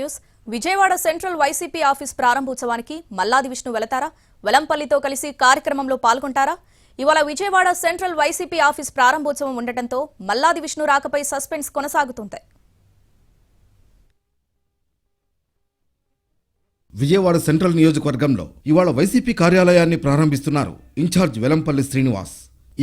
News. Vijayawada central YCP office ప్రారంభోత్సవానికి మల్లాది విష్ణు వెళతారా? వెలంపల్లితో కలిసి కార్యక్రమంలో పాల్గొంటారా? ఇవాళ విజయవాడ సెంట్రల్ వైసీపీ ఆఫీస్ ప్రారంభోత్సవం ఉండటంతో మల్లాది విష్ణు రాకపై సస్పెన్స్ కొనసాగుతుంది విజయవాడ సెంట్రల్ నియోజకవర్గంలో ఇవాళ వైసీపీ కార్యాలయాన్ని ప్రారంభిస్తున్నారు ఇన్ఛార్జ్ వెలంపల్లి శ్రీనివాస్.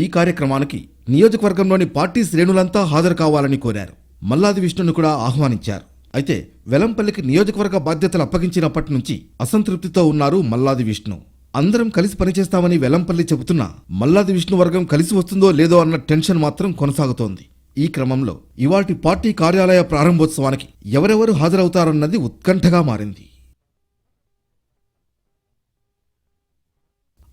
ఈ కార్యక్రమానికి నియోజకవర్గంలోని పార్టీ శ్రేణులంతా హాజరు కావాలని కోరారు. మల్లాది విష్ణును కూడా ఆహ్వానించారు. అయితే వెలంపల్లికి నియోజకవర్గ బాధ్యతలు అప్పగించినప్పటి నుంచి అసంతృప్తితో ఉన్నారు మల్లాది విష్ణు. అందరం కలిసి పనిచేస్తామని వెలంపల్లి చెబుతున్నా మల్లాది విష్ణు వర్గం కలిసి వస్తుందో లేదో అన్న టెన్షన్ మాత్రం కొనసాగుతోంది. ఈ క్రమంలో ఇవాటి పార్టీ కార్యాలయ ప్రారంభోత్సవానికి ఎవరెవరు హాజరవుతారన్నది ఉత్కంఠగా మారింది.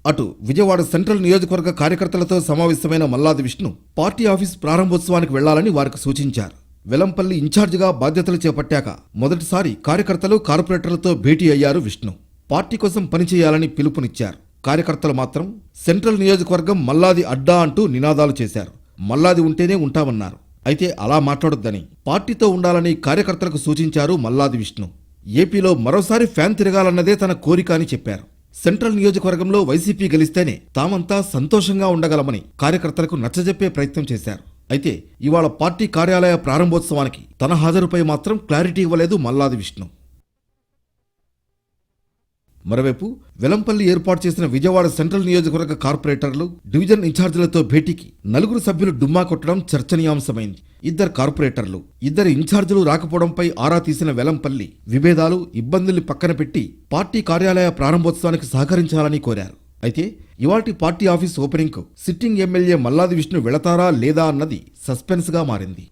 అటు విజయవాడ సెంట్రల్ నియోజకవర్గ కార్యకర్తలతో సమావేశమైన మల్లాది విష్ణు పార్టీ ఆఫీస్ ప్రారంభోత్సవానికి వెళ్ళాలని వారికి సూచించారు. వెలంపల్లి ఇన్ఛార్జిగా బాధ్యతలు చేపట్టాక మొదటిసారి కార్యకర్తలు కార్పొరేటర్లతో భేటీ అయ్యారు విష్ణు. పార్టీ కోసం పనిచేయాలని పిలుపునిచ్చారు. కార్యకర్తలు మాత్రం సెంట్రల్ నియోజకవర్గం మల్లాది అడ్డా అంటూ నినాదాలు చేశారు. మల్లాది ఉంటేనే ఉంటామన్నారు. అయితే అలా మాట్లాడొద్దని పార్టీతో ఉండాలని కార్యకర్తలకు సూచించారు మల్లాది విష్ణు. ఏపీలో మరోసారి ఫ్యాన్ తిరగాలన్నదే తన కోరిక అని చెప్పారు. సెంట్రల్ నియోజకవర్గంలో వైసీపీ గెలిస్తేనే తామంతా సంతోషంగా ఉండగలమని కార్యకర్తలకు నచ్చజెప్పే ప్రయత్నం చేశారు. అయితే ఇవాళ పార్టీ కార్యాలయ ప్రారంభోత్సవానికి తన హాజరుపై మాత్రం క్లారిటీ ఇవ్వలేదు మల్లాది విష్ణు. మరోవైపు వెలంపల్లి ఏర్పాటు చేసిన విజయవాడ సెంట్రల్ నియోజకవర్గ కార్పొరేటర్లు డివిజన్ ఇన్ఛార్జీలతో భేటీకి నలుగురు సభ్యులు డుమ్మా కొట్టడం చర్చనీయాంశమైంది. ఇద్దరు కార్పొరేటర్లు ఇద్దరు ఇన్ఛార్జీలు రాకపోవడంపై ఆరా తీసిన వెలంపల్లి విభేదాలు ఇబ్బందుల్ని పక్కన పెట్టి పార్టీ కార్యాలయ ప్రారంభోత్సవానికి సహకరించాలని కోరారు. అయితే ఇవాటి పార్టీ ఆఫీస్ ఓపెనింగ్కు సిట్టింగ్ ఎమ్మెల్యే మల్లాది విష్ణు వెళతారా లేదా అన్నది సస్పెన్స్గా మారింది.